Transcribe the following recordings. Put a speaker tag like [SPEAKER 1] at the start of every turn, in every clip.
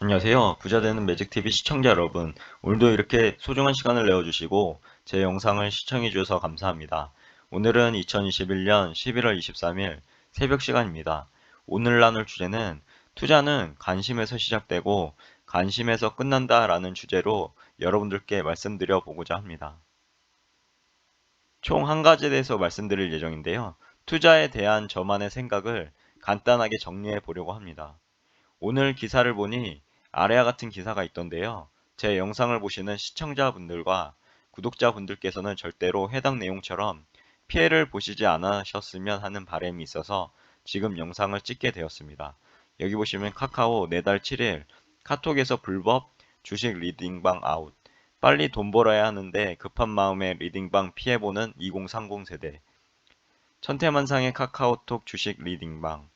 [SPEAKER 1] 안녕하세요. 부자되는 매직TV 시청자 여러분. 오늘도 이렇게 소중한 시간을 내어주시고 제 영상을 시청해 주셔서 감사합니다. 오늘은 2021년 11월 23일 새벽 시간입니다. 오늘 나눌 주제는 투자는 관심에서 시작되고 관심에서 끝난다 라는 주제로 여러분들께 말씀드려 보고자 합니다. 총 한 가지에 대해서 말씀드릴 예정인데요. 투자에 대한 저만의 생각을 간단하게 정리해 보려고 합니다. 오늘 기사를 보니 아래와 같은 기사가 있던데요. 제 영상을 보시는 시청자분들과 구독자분들께서는 절대로 해당 내용처럼 피해를 보시지 않으셨으면 하는 바람이 있어서 지금 영상을 찍게 되었습니다. 여기 보시면 카카오 내달 7일 카톡에서 불법 주식 리딩방 아웃 빨리 돈 벌어야 하는데 급한 마음에 리딩방 피해보는 2030 세대 천태만상의 카카오톡 주식 리딩방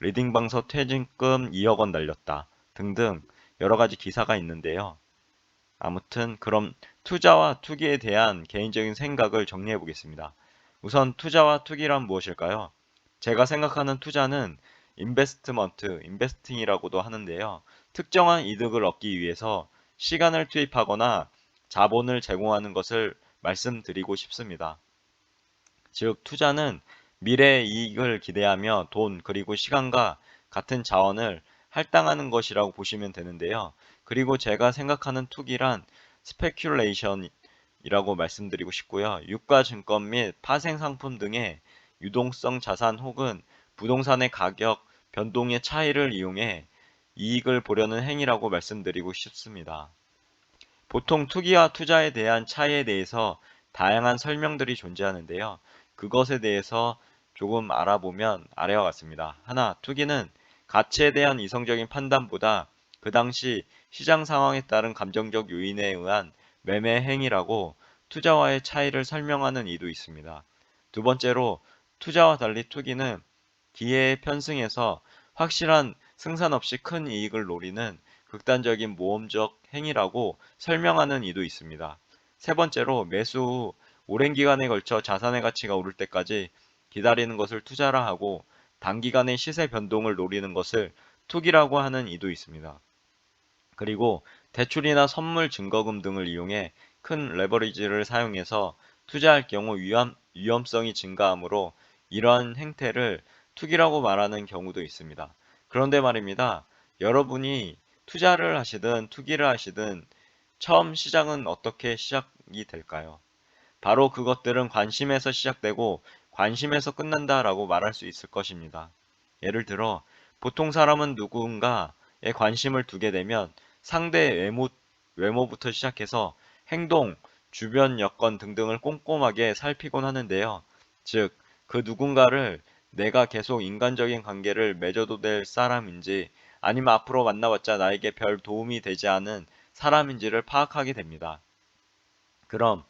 [SPEAKER 1] 리딩방서 퇴진금 2억 원 날렸다 등등 여러 가지 기사가 있는데요. 아무튼 그럼 투자와 투기에 대한 개인적인 생각을 정리해 보겠습니다. 우선 투자와 투기란 무엇일까요? 제가 생각하는 투자는 인베스트먼트, 인베스팅이라고도 하는데요. 특정한 이득을 얻기 위해서 시간을 투입하거나 자본을 제공하는 것을 말씀드리고 싶습니다. 즉, 투자는 미래의 이익을 기대하며 돈 그리고 시간과 같은 자원을 할당하는 것이라고 보시면 되는데요. 그리고 제가 생각하는 투기란 스페큘레이션이라고 말씀드리고 싶고요. 유가 증권 및 파생 상품 등의 유동성 자산 혹은 부동산의 가격 변동의 차이를 이용해 이익을 보려는 행위라고 말씀드리고 싶습니다. 보통 투기와 투자에 대한 차이에 대해서 다양한 설명들이 존재하는데요. 그것에 대해서 조금 알아보면 아래와 같습니다. 하나, 투기는 가치에 대한 이성적인 판단보다 그 당시 시장 상황에 따른 감정적 요인에 의한 매매 행위라고 투자와의 차이를 설명하는 이도 있습니다. 두 번째로 투자와 달리 투기는 기회의 편승에서 확실한 승산 없이 큰 이익을 노리는 극단적인 모험적 행위라고 설명하는 이도 있습니다. 세 번째로 매수 후 오랜 기간에 걸쳐 자산의 가치가 오를 때까지 기다리는 것을 투자라 하고 단기간의 시세 변동을 노리는 것을 투기라고 하는 이도 있습니다. 그리고 대출이나 선물 증거금 등을 이용해 큰 레버리지를 사용해서 투자할 경우 위험, 위험성이 증가하므로 이러한 행태를 투기라고 말하는 경우도 있습니다. 그런데 말입니다. 여러분이 투자를 하시든 투기를 하시든 처음 시작은 어떻게 시작이 될까요? 바로 그것들은 관심에서 시작되고 관심에서 끝난다라고 말할 수 있을 것입니다. 예를 들어 보통 사람은 누군가에 관심을 두게 되면 상대 외모, 외모부터 시작해서 행동, 주변 여건 등등을 꼼꼼하게 살피곤 하는데요. 즉, 그 누군가를 내가 계속 인간적인 관계를 맺어도 될 사람인지 아니면 앞으로 만나봤자 나에게 별 도움이 되지 않은 사람인지를 파악하게 됩니다. 그럼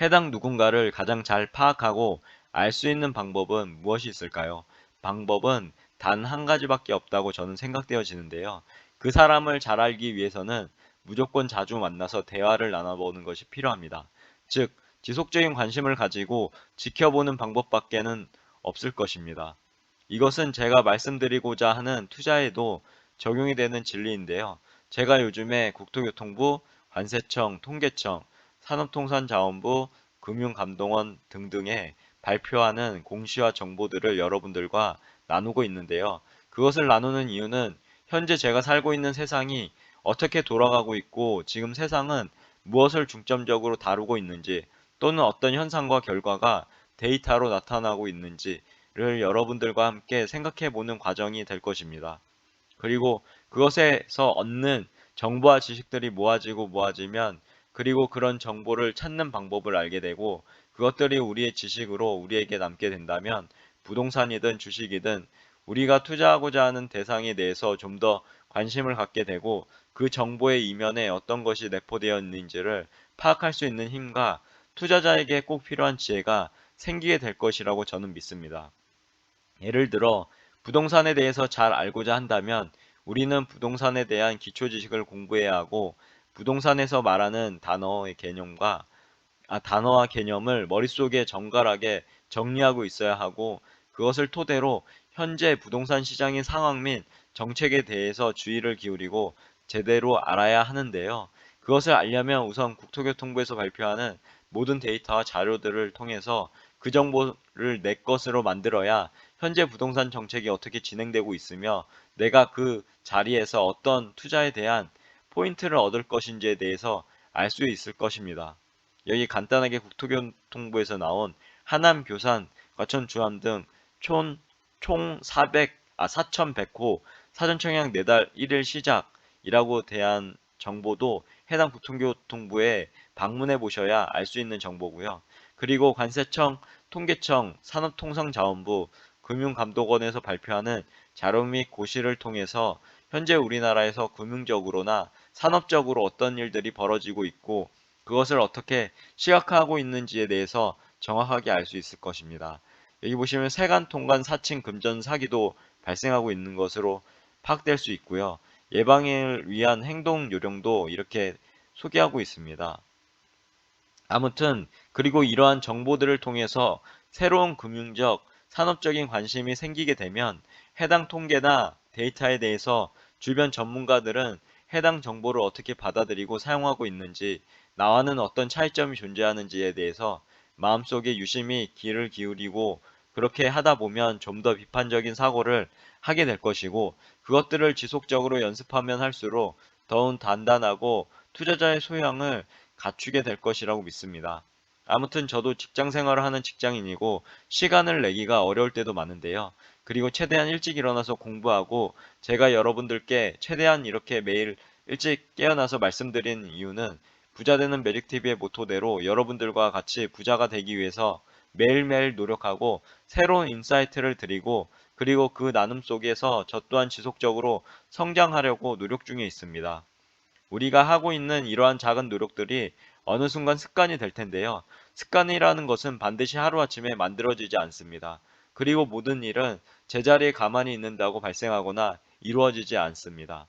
[SPEAKER 1] 해당 누군가를 가장 잘 파악하고 알 수 있는 방법은 무엇이 있을까요? 방법은 단 한 가지밖에 없다고 저는 생각되어지는데요. 그 사람을 잘 알기 위해서는 무조건 자주 만나서 대화를 나눠보는 것이 필요합니다. 즉, 지속적인 관심을 가지고 지켜보는 방법밖에는 없을 것입니다. 이것은 제가 말씀드리고자 하는 투자에도 적용이 되는 진리인데요. 제가 요즘에 국토교통부, 관세청, 통계청, 산업통상자원부, 금융감독원 등등의 발표하는 공시와 정보들을 여러분들과 나누고 있는데요. 그것을 나누는 이유는 현재 제가 살고 있는 세상이 어떻게 돌아가고 있고 지금 세상은 무엇을 중점적으로 다루고 있는지 또는 어떤 현상과 결과가 데이터로 나타나고 있는지를 여러분들과 함께 생각해 보는 과정이 될 것입니다. 그리고 그것에서 얻는 정보와 지식들이 모아지고 모아지면 그리고 그런 정보를 찾는 방법을 알게 되고 그것들이 우리의 지식으로 우리에게 남게 된다면 부동산이든 주식이든 우리가 투자하고자 하는 대상에 대해서 좀 더 관심을 갖게 되고 그 정보의 이면에 어떤 것이 내포되어 있는지를 파악할 수 있는 힘과 투자자에게 꼭 필요한 지혜가 생기게 될 것이라고 저는 믿습니다. 예를 들어 부동산에 대해서 잘 알고자 한다면 우리는 부동산에 대한 기초 지식을 공부해야 하고 부동산에서 말하는 단어의 개념과 아, 단어와 개념을 머릿속에 정갈하게 정리하고 있어야 하고 그것을 토대로 현재 부동산 시장의 상황 및 정책에 대해서 주의를 기울이고 제대로 알아야 하는데요. 그것을 알려면 우선 국토교통부에서 발표하는 모든 데이터와 자료들을 통해서 그 정보를 내 것으로 만들어야 현재 부동산 정책이 어떻게 진행되고 있으며 내가 그 자리에서 어떤 투자에 대한 포인트를 얻을 것인지에 대해서 알 수 있을 것입니다. 여기 간단하게 국토교통부에서 나온 하남, 교산, 과천, 주암 등 총, 총 400, 아, 4,100호 사전 청약 내달 1일 시작이라고 대한 정보도 해당 국토교통부에 방문해 보셔야 알 수 있는 정보고요. 그리고 관세청, 통계청, 산업통상자원부, 금융감독원에서 발표하는 자료 및 고시를 통해서 현재 우리나라에서 금융적으로나 산업적으로 어떤 일들이 벌어지고 있고 그것을 어떻게 시각화하고 있는지에 대해서 정확하게 알 수 있을 것입니다. 여기 보시면 세관 통관 사칭 금전 사기도 발생하고 있는 것으로 파악될 수 있고요. 예방을 위한 행동 요령도 이렇게 소개하고 있습니다. 아무튼 그리고 이러한 정보들을 통해서 새로운 금융적, 산업적인 관심이 생기게 되면 해당 통계나 데이터에 대해서 주변 전문가들은 해당 정보를 어떻게 받아들이고 사용하고 있는지, 나와는 어떤 차이점이 존재하는지에 대해서 마음속에 유심히 귀를 기울이고 그렇게 하다 보면 좀 더 비판적인 사고를 하게 될 것이고 그것들을 지속적으로 연습하면 할수록 더욱 단단하고 투자자의 소양을 갖추게 될 것이라고 믿습니다. 아무튼 저도 직장 생활을 하는 직장인이고 시간을 내기가 어려울 때도 많은데요. 그리고 최대한 일찍 일어나서 공부하고 제가 여러분들께 최대한 이렇게 매일 일찍 깨어나서 말씀드린 이유는 부자되는 매직TV의 모토대로 여러분들과 같이 부자가 되기 위해서 매일매일 노력하고 새로운 인사이트를 드리고 그리고 그 나눔 속에서 저 또한 지속적으로 성장하려고 노력 중에 있습니다. 우리가 하고 있는 이러한 작은 노력들이 어느 순간 습관이 될 텐데요. 습관이라는 것은 반드시 하루아침에 만들어지지 않습니다. 그리고 모든 일은 제자리에 가만히 있는다고 발생하거나 이루어지지 않습니다.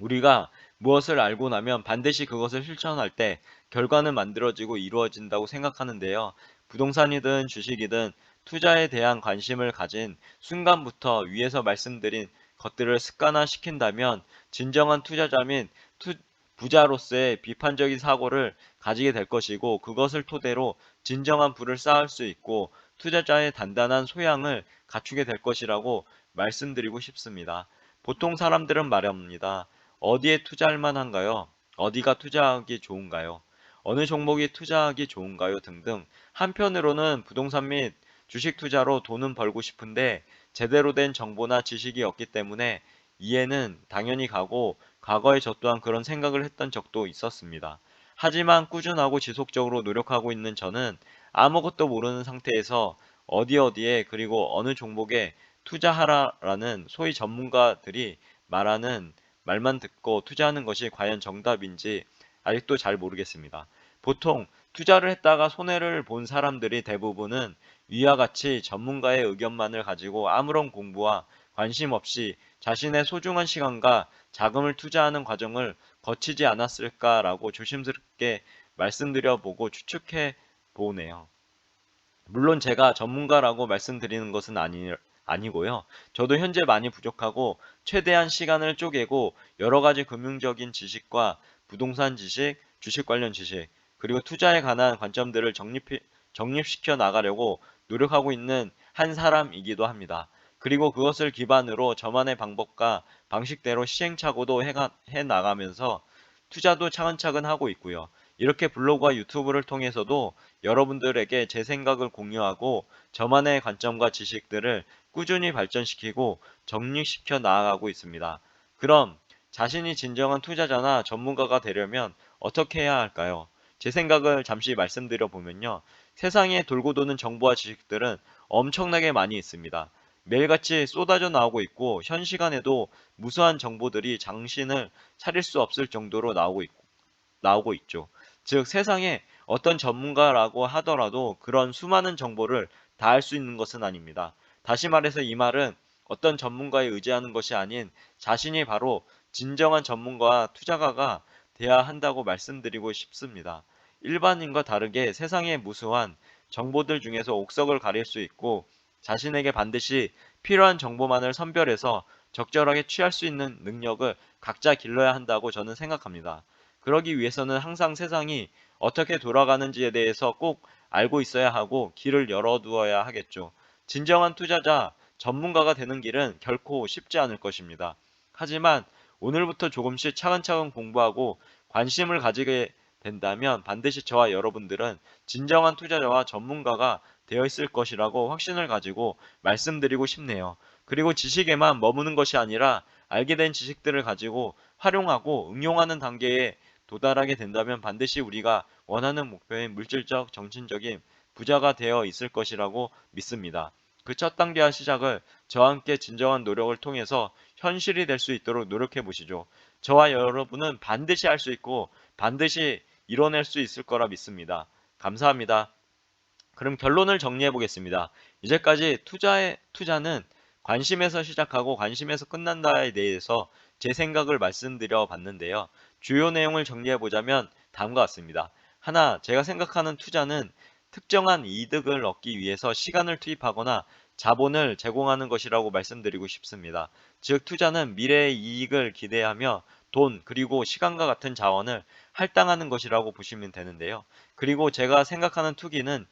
[SPEAKER 1] 우리가 무엇을 알고 나면 반드시 그것을 실천할 때 결과는 만들어지고 이루어진다고 생각하는데요. 부동산이든 주식이든 투자에 대한 관심을 가진 순간부터 위에서 말씀드린 것들을 습관화시킨다면 진정한 투자자 및 투, 부자로서의 비판적인 사고를 가지게 될 것이고 그것을 토대로 진정한 부를 쌓을 수 있고 투자자의 단단한 소양을 갖추게 될 것이라고 말씀드리고 싶습니다. 보통 사람들은 말합니다. 어디에 투자할 만한가요? 어디가 투자하기 좋은가요? 어느 종목이 투자하기 좋은가요? 등등. 한편으로는 부동산 및 주식 투자로 돈은 벌고 싶은데 제대로 된 정보나 지식이 없기 때문에 이해는 당연히 가고 과거에 저 또한 그런 생각을 했던 적도 있었습니다. 하지만 꾸준하고 지속적으로 노력하고 있는 저는 아무것도 모르는 상태에서 어디 어디에 그리고 어느 종목에 투자하라라는 소위 전문가들이 말하는 말만 듣고 투자하는 것이 과연 정답인지 아직도 잘 모르겠습니다. 보통 투자를 했다가 손해를 본 사람들이 대부분은 위와 같이 전문가의 의견만을 가지고 아무런 공부와 관심 없이 자신의 소중한 시간과 자금을 투자하는 과정을 거치지 않았을까라고 조심스럽게 말씀드려 보고 추측해 보네요. 물론 제가 전문가라고 말씀드리는 것은 아니, 아니고요. 저도 현재 많이 부족하고 최대한 시간을 쪼개고 여러 가지 금융적인 지식과 부동산 지식, 주식 관련 지식, 그리고 투자에 관한 관점들을 정립, 정립시켜 나가려고 노력하고 있는 한 사람이기도 합니다. 그리고 그것을 기반으로 저만의 방법과 방식대로 시행착오도 해 나가면서 투자도 차근차근 하고 있고요. 이렇게 블로그와 유튜브를 통해서도 여러분들에게 제 생각을 공유하고 저만의 관점과 지식들을 꾸준히 발전시키고 정립시켜 나아가고 있습니다. 그럼 자신이 진정한 투자자나 전문가가 되려면 어떻게 해야 할까요? 제 생각을 잠시 말씀드려 보면요. 세상에 돌고 도는 정보와 지식들은 엄청나게 많이 있습니다. 매일같이 쏟아져 나오고 있고 현 시간에도 무수한 정보들이 장신을 차릴 수 없을 정도로 나오고, 있, 나오고 있죠. 즉 세상에 어떤 전문가라고 하더라도 그런 수많은 정보를 다알수 있는 것은 아닙니다. 다시 말해서 이 말은 어떤 전문가에 의지하는 것이 아닌 자신이 바로 진정한 전문가와 투자가가 돼야 한다고 말씀드리고 싶습니다. 일반인과 다르게 세상의 무수한 정보들 중에서 옥석을 가릴 수 있고 자신에게 반드시 필요한 정보만을 선별해서 적절하게 취할 수 있는 능력을 각자 길러야 한다고 저는 생각합니다. 그러기 위해서는 항상 세상이 어떻게 돌아가는지에 대해서 꼭 알고 있어야 하고 길을 열어두어야 하겠죠. 진정한 투자자, 전문가가 되는 길은 결코 쉽지 않을 것입니다. 하지만 오늘부터 조금씩 차근차근 공부하고 관심을 가지게 된다면 반드시 저와 여러분들은 진정한 투자자와 전문가가 되어 있을 것이라고 확신을 가지고 말씀드리고 싶네요. 그리고 지식에만 머무는 것이 아니라 알게 된 지식들을 가지고 활용하고 응용하는 단계에 도달하게 된다면 반드시 우리가 원하는 목표인 물질적, 정신적인 부자가 되어 있을 것이라고 믿습니다. 그 첫 단계와 시작을 저와 함께 진정한 노력을 통해서 현실이 될 수 있도록 노력해 보시죠. 저와 여러분은 반드시 할 수 있고 반드시 이뤄낼 수 있을 거라 믿습니다. 감사합니다. 그럼 결론을 정리해 보겠습니다. 이제까지 투자의 투자는 관심에서 시작하고 관심에서 끝난다에 대해서 제 생각을 말씀드려 봤는데요. 주요 내용을 정리해 보자면 다음과 같습니다. 하나, 제가 생각하는 투자는 특정한 이득을 얻기 위해서 시간을 투입하거나 자본을 제공하는 것이라고 말씀드리고 싶습니다. 즉, 투자는 미래의 이익을 기대하며 돈 그리고 시간과 같은 자원을 할당하는 것이라고 보시면 되는데요. 그리고 제가 생각하는 투기는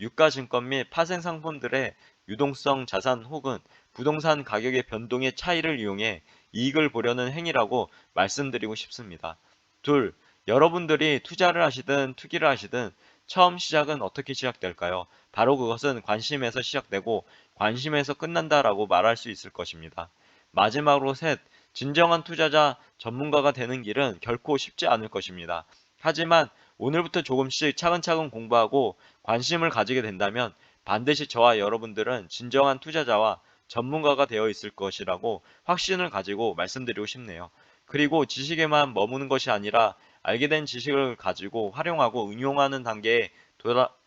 [SPEAKER 1] 유가증권 및 파생상품들의 유동성 자산 혹은 부동산 가격의 변동의 차이를 이용해 이익을 보려는 행위라고 말씀드리고 싶습니다. 둘, 여러분들이 투자를 하시든 투기를 하시든 처음 시작은 어떻게 시작될까요? 바로 그것은 관심에서 시작되고 관심에서 끝난다라고 말할 수 있을 것입니다. 마지막으로 셋, 진정한 투자자 전문가가 되는 길은 결코 쉽지 않을 것입니다. 하지만 오늘부터 조금씩 차근차근 공부하고 관심을 가지게 된다면 반드시 저와 여러분들은 진정한 투자자와 전문가가 되어 있을 것이라고 확신을 가지고 말씀드리고 싶네요. 그리고 지식에만 머무는 것이 아니라 알게 된 지식을 가지고 활용하고 응용하는 단계에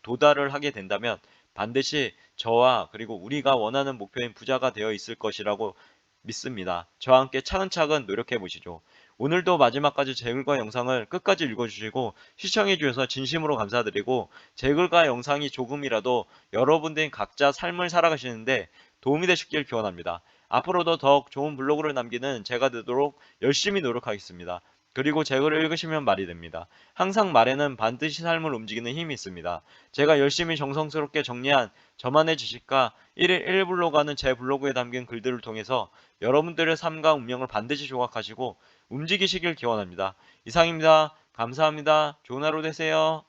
[SPEAKER 1] 도달을 하게 된다면 반드시 저와 그리고 우리가 원하는 목표인 부자가 되어 있을 것이라고 믿습니다. 저와 함께 차근차근 노력해 보시죠. 오늘도 마지막까지 제 글과 영상을 끝까지 읽어주시고 시청해 주셔서 진심으로 감사드리고 제 글과 영상이 조금이라도 여러분들이 각자 삶을 살아가시는데 도움이 되셨길 기원합니다. 앞으로도 더욱 좋은 블로그를 남기는 제가 되도록 열심히 노력하겠습니다. 그리고 제 글을 읽으시면 말이 됩니다. 항상 말에는 반드시 삶을 움직이는 힘이 있습니다. 제가 열심히 정성스럽게 정리한 저만의 지식과 1일 1블로그 하는 제 블로그에 담긴 글들을 통해서 여러분들의 삶과 운명을 반드시 조각하시고 움직이시길 기원합니다. 이상입니다. 감사합니다. 좋은 하루 되세요.